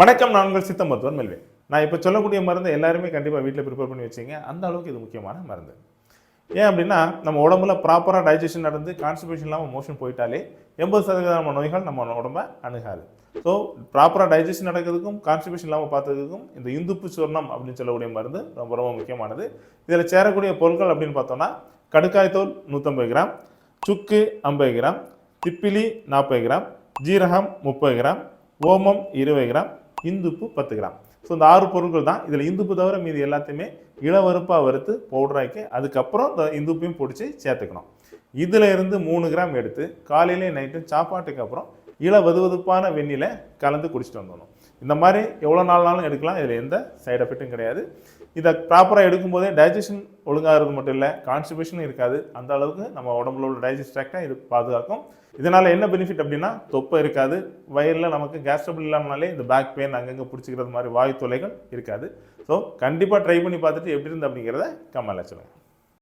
வணக்கம் நாங்கள் சித்த மருத்துவர் மெல்வே. நான் இப்போ சொல்லக்கூடிய மருந்து எல்லாருமே கண்டிப்பாக வீட்டில் ப்ரிப்பேர் பண்ணி வச்சிங்க. அந்த அளவுக்கு இது முக்கியமான மருந்து. ஏன் அப்படின்னா நம்ம உடம்புல ப்ராப்பராக டைஜஷன் நடந்து கான்ஸ்டிபேஷன் இல்லாமல் மோஷன் போயிட்டாலே எண்பது சதவீதமான நோய்கள் நம்ம உடம்ப அணுகாது. ஸோ ப்ராப்பராக டைஜஷன் நடக்கிறதுக்கும் கான்ஸ்டிபேஷன் இல்லாமல் பார்த்ததுக்கும் இந்த இந்துப்பு சூர்ணம் அப்படின்னு சொல்லக்கூடிய மருந்து ரொம்ப ரொம்ப முக்கியமானது. இதில் சேரக்கூடிய பொருட்கள் அப்படின்னு பார்த்தோம்னா கடுக்காய் தோல் நூற்றம்பது கிராம் சுக்கு ஐம்பது கிராம் திப்பிலி நாற்பது கிராம் ஜீரகம் முப்பது கிராம் ஓமம் இருபது கிராம் இந்துப்பு பத்து கிராம். ஸோ இந்த ஆறு பொருட்கள் தான். இதில் இந்துப்பு தவிர மீதி எல்லாத்தையுமே இளவறுப்பாக வறுத்து பவுடராக்கி அதுக்கப்புறம் இந்த இந்துப்பையும் பிடிச்சி சேர்த்துக்கணும். இதில் இருந்து மூணு கிராம் எடுத்து காலையிலே நைட்டும் சாப்பாட்டுக்கு அப்புறம் இள வதுவதுப்பான வெந்நில கலந்து குடிச்சிட்டு வந்துடணும். இந்த மாதிரி எவ்வளோ நாள்னாலும் எடுக்கலாம். இதில் எந்த சைடு எஃபெக்ட்டும் கிடையாது. இதை ப்ராப்பராக எடுக்கும்போதே டைஜஷன் ஒழுங்காகிறது மட்டும் இல்லை கான்ஸ்டிபேஷனும் இருக்காது. அந்த அளவுக்கு நம்ம உடம்புல உள்ள டைஜஸ்ட் ட்ராக்டை இது பாதுகாக்கும். இதனால் என்ன பெனிஃபிட் அப்படின்னா தொப்பை இருக்காது. வயிறில் நமக்கு கேஸ் ட்ரபிள் இல்லாமனாலே இந்த பேக் பெயின் அங்கங்கே பிடிச்சிக்கிறது மாதிரி வாயு தொலைகள் இருக்காது. ஸோ கண்டிப்பாக ட்ரை பண்ணி பார்த்துட்டு எப்படி இருந்து அப்படிங்கிறத கமெண்ட்ல சொல்லுங்கள்